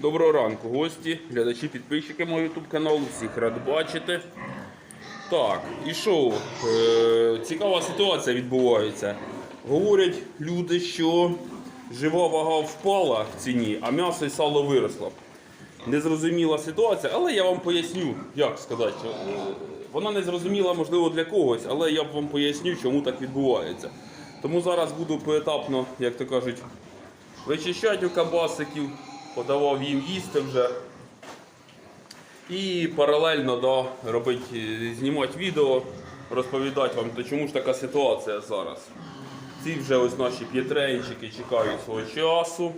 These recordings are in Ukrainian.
Доброго ранку, гості, глядачі, підписчики мого YouTube каналу. Всіх рад бачити. Так, і що? Е, цікава ситуація відбувається. Говорять люди, що жива вага впала в ціні, а м'ясо і сало виросло. Незрозуміла ситуація, але я вам поясню, як сказати. Е, Вона не зрозуміла, можливо, для когось, але я б вам поясню, чому так відбувається. Тому зараз буду поетапно, як то кажуть, вичищати у кабасиків, подавав їм їсти вже. І паралельно да, робити, е, знімати відео, розповідати вам, то чому ж така ситуація зараз. Ці вже ось наші п'єтрейнчики чекають свого часу.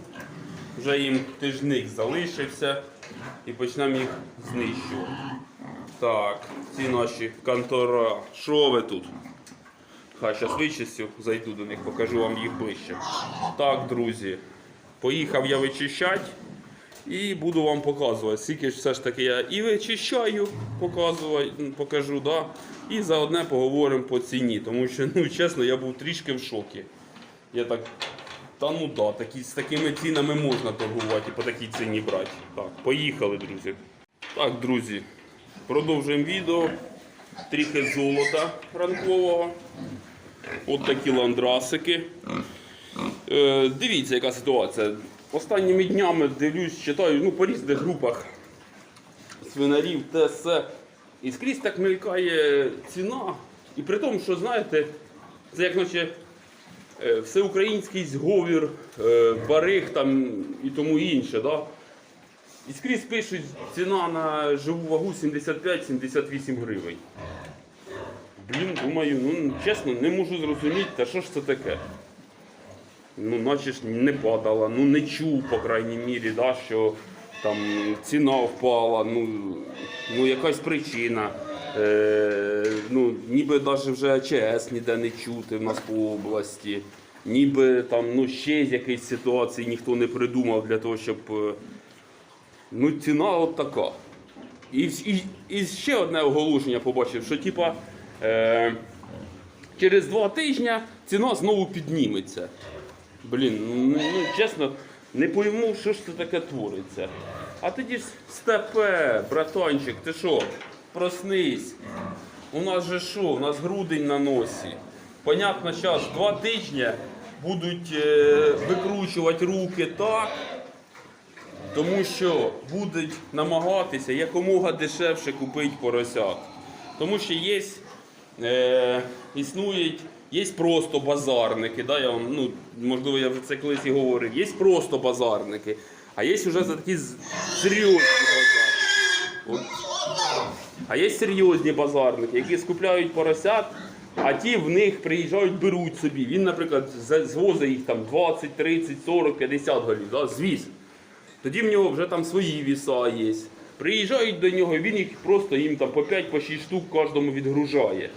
Вже їм тижник залишився і почнемо їх знищувати. Так, ці наші контора. Що ви тут? Хай зараз вичистю, зайду до них, покажу вам їх ближче. Так, друзі, поїхав я вичищати і буду вам показувати. Скільки ж все ж таки я і вичищаю, покажу, да? і заодне поговоримо по ціні. Тому що, ну чесно, я був трішки в шокі. Я так. Та ну да, такі, з такими цінами можна торгувати і по такій ціні брати. Так, поїхали, друзі. Так, друзі, продовжуємо відео. Трохи золота ранкового. От такі ландрасики. Е, дивіться, яка ситуація. Останніми днями дивлюсь, читаю ну, по різних групах свинарів, те все. І скрізь так мелькає ціна. І при тому, що знаєте, це як наче е, всеукраїнський зговір, е, бариг там і тому інше. Да? І скрізь пишуть ціна на живу вагу 75-78 гривень. Блін, думаю, ну чесно, не можу зрозуміти, та що ж це таке. Ну, наче ж не падала, ну не чув, по крайній мірі, да, що там ціна впала, ну, ну якась причина. Е, ну, ніби навіть вже АЧС ніде не чути в нас по області. Ніби там ну, ще з ситуації ніхто не придумав для того, щоб. е, Ну, ціна от така. І, і, і ще одне оголошення побачив, що типа е, через два тижні ціна знову підніметься. Блін, ну, ну чесно, не пойму, що ж це таке твориться. А тоді ж степе, братанчик, ти що, проснись. У нас же що, у нас грудень на носі. Понятно, зараз два тижні будуть е, викручувати руки так, тому що будуть намагатися якомога дешевше купити поросят. Тому що є, е, існують, є просто базарники. Да, я вам, ну, можливо, я вже це колись і говорив. Є просто базарники, а є вже за такі серйозні базарники. А є серйозні базарники, які скупляють поросят, а ті в них приїжджають, беруть собі. Він, наприклад, звозить їх там 20, 30, 40, 50 голів, да, звіз. Тоді в нього вже там свої віса є. Приїжджають до нього, він їх просто їм там по 5 по 6 штук кожному відгружає.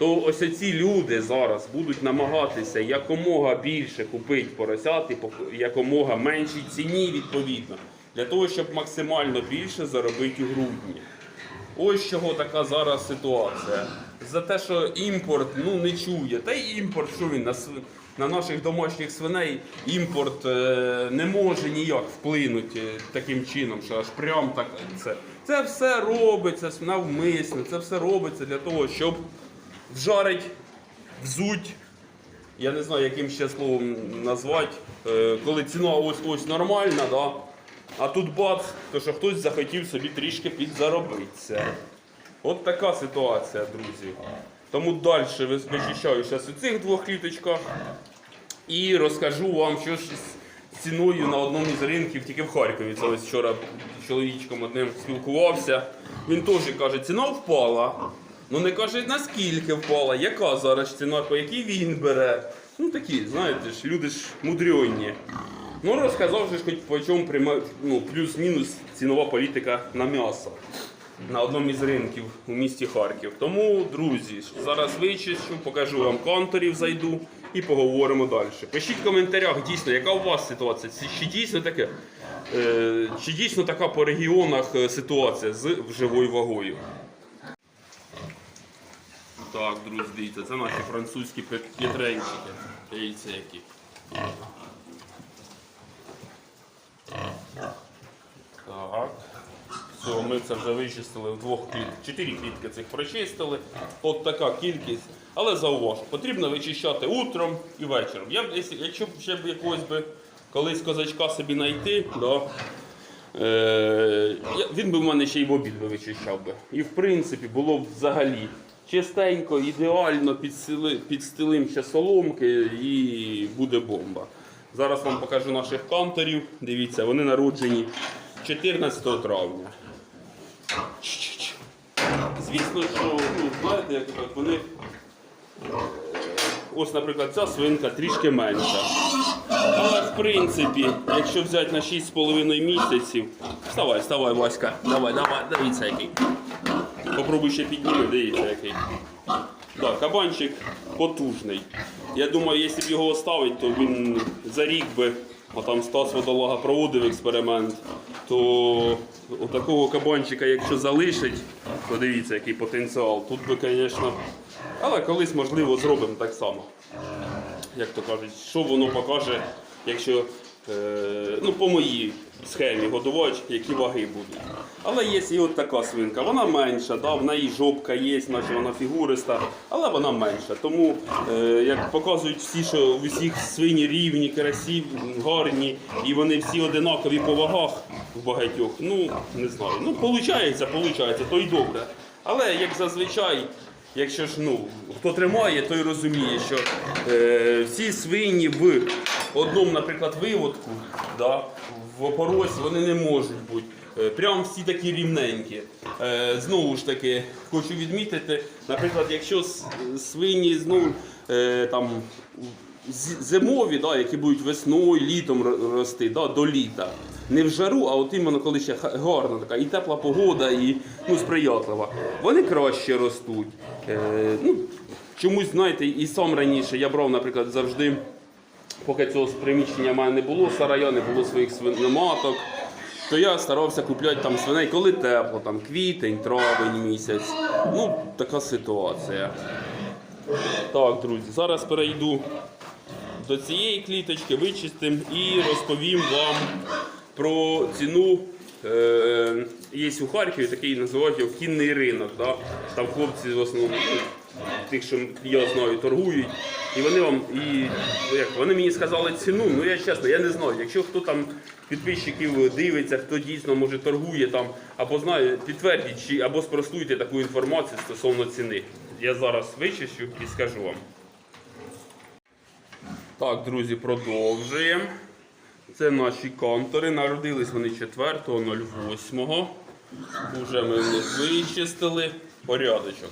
То ось ці люди зараз будуть намагатися якомога більше купити поросят і якомога меншій ціні відповідно, для того, щоб максимально більше заробити у грудні. Ось чого така зараз ситуація. За те, що імпорт ну, не чує. Та й імпорт, що він на, на наших домашніх свиней імпорт е, не може ніяк вплинути е, таким чином, що аж прям так це. Це все робиться навмисно, це все робиться для того, щоб вжарить, взуть. Я не знаю, яким ще словом назвати, е, коли ціна ось ось нормальна, да? а тут бац, то що хтось захотів собі трішки підзаробитися. От така ситуація, друзі. Тому далі вичищаю зараз у цих двох кліточках і розкажу вам, що ж з ціною на одному з ринків, тільки в Харкові. Це ось вчора з чоловічком одним спілкувався. Він теж каже, ціна впала. Ну не каже, наскільки впала, яка зараз ціна, по якій він бере. Ну такі, знаєте ж, люди ж мудрьонні. Ну розказав же хоч по чому пряма- ну, плюс-мінус цінова політика на м'ясо на одному із ринків у місті Харків. Тому, друзі, зараз вичищу, покажу вам контурів, зайду і поговоримо далі. Пишіть в коментарях дійсно, яка у вас ситуація? Чи- Чи дійсно таке? Е, чи дійсно така по регіонах е, ситуація з живою вагою? Так, друзі, дивіться, це наші французькі пе- п'єтренчики. Дивіться які. цього ми це вже вичистили в двох клітках. Чотири клітки цих прочистили. От така кількість. Але зауважу, потрібно вичищати утром і вечором. Я якщо б ще б якогось би колись козачка собі знайти, да, Е, він би в мене ще й в обід би вичищав би. І в принципі було б взагалі чистенько, ідеально, підстили, підстелим ще соломки і буде бомба. Зараз вам покажу наших канторів. Дивіться, вони народжені 14 травня. Звісно, що ну, знаєте, як вони. е, Ось, наприклад, ця свинка трішки менша. Але в принципі, якщо взяти на 6,5 місяців. Вставай, вставай, Васька. Давай, давай, дивіться який. Попробуй ще підніми, дивіться який. Так, кабанчик потужний. Я думаю, якщо б його оставити, то він за рік би, а там Стас Водолага проводив експеримент, то отакого кабанчика, якщо залишить, то дивіться, який потенціал. Тут би, звісно. Але колись, можливо, зробимо так само як то кажуть, що воно покаже, якщо е, ну, по моїй схемі годувач, які ваги будуть. Але є і от така свинка, вона менша, да, в неї жопка є, наче вона фігуриста, але вона менша. Тому, е, як показують всі, що у всіх свині рівні, красиві, гарні, і вони всі одинакові по вагах в багатьох, ну не знаю. Ну, виходить, виходить, то й добре. Але як зазвичай. Якщо ж ну хто тримає, той розуміє, що е, всі свині в одному, наприклад, виводку, да, в опоросі вони не можуть бути. Е, Прям всі такі рівненькі. Е, знову ж таки, хочу відмітити, наприклад, якщо свині знову е, там зимові, да, які будуть весною, літом рости, да, до літа. Не в жару, а от іменно коли ще гарна така і тепла погода, і ну, сприятлива. Вони краще ростуть. Е, ну, чомусь, знаєте, і сам раніше я брав, наприклад, завжди, поки цього приміщення в мене не було, сарая, не було своїх свиноматок, то я старався купляти там свиней, коли тепло, там квітень, травень місяць. Ну, така ситуація. Так, друзі, зараз перейду до цієї кліточки, вичистимо і розповім вам про ціну. Е, є у Харкові такий називають його кінний ринок. Да? Там хлопці в основному тих, що я знаю, торгують. І вони вам і ну, як вони мені сказали ціну. Ну я чесно, я не знаю. Якщо хто там підписчиків дивиться, хто дійсно може торгує там, або знає, підтвердіть чи або спростуйте таку інформацію стосовно ціни. Я зараз вичищу і скажу вам. Так, друзі, продовжуємо. Це наші контури. Народились вони 4.08. Уже ми них вичистили. Порядочок.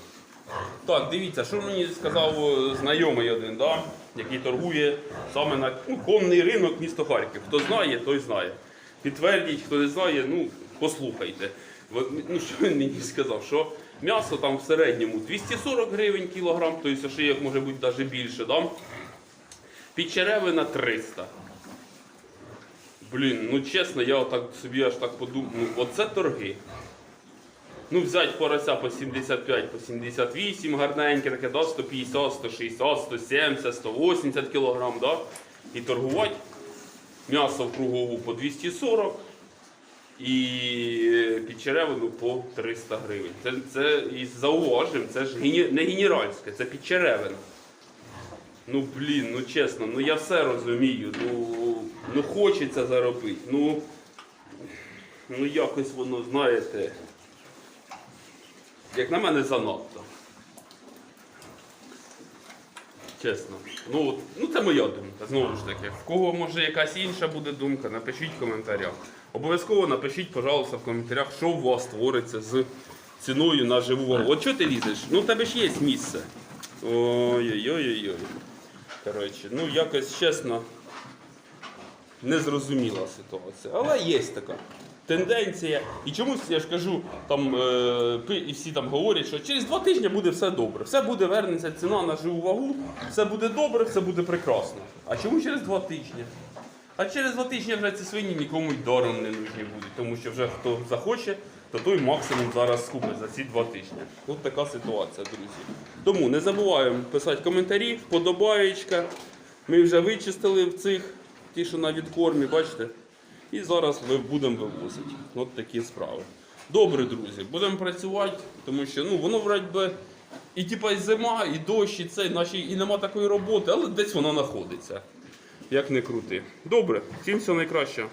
Так, дивіться, що мені сказав е, знайомий один, да? який торгує саме на ну, конний ринок місто Харків. Хто знає, той знає. Підтвердіть, хто не знає, ну послухайте. Ну, що він мені сказав? Що м'ясо там в середньому 240 гривень кілограм, тобто шиєк може бути навіть більше. Да? Підчеревина 300. Блін, ну чесно, я отак собі аж так подумав. Ну, оце торги. Ну, взять порося по 75, по 78 гарненьке, таке, да, 150, 160, 170, 180 кілограм, да? І торгувати м'ясо в кругову по 240 і підчеревину по 300 гривень. Це, це і зауважимо, це ж не генеральське, це підчеревина. Ну блін, ну чесно, ну я все розумію. Ну, ну хочеться заробити. Ну, ну якось воно, знаєте, як на мене занадто. Чесно. Ну, ну це моя думка, знову ж таки. В кого може якась інша буде думка, напишіть в коментарях. Обов'язково напишіть, пожалуйста, в коментарях, що у вас твориться з ціною на живу вагу. От що ти лізеш? Ну, в тебе ж є місце. Ой-ой-ой-ой. Коротше, ну якось чесно, незрозуміла ситуація. Але є така тенденція. І чомусь я ж кажу, там е, і всі там говорять, що через два тижні буде все добре. Все буде вернеться ціна на живу вагу, все буде добре, все буде прекрасно. А чому через два тижні? А через два тижні вже ці свині нікому й даром не нужні будуть, тому що вже хто захоче, то той максимум зараз скупить за ці два тижні. От така ситуація, друзі. Тому не забуваємо писати коментарі, вподобаєчка. Ми вже вичистили в цих, ті, що на відкормі, бачите? І зараз ми будемо вивозити. От такі справи. Добре, друзі, будемо працювати, тому що ну, воно вроді би і типа зима, і дощ, і це, наче і нема такої роботи, але десь воно знаходиться. Як не крути. Добре, всім все найкраще.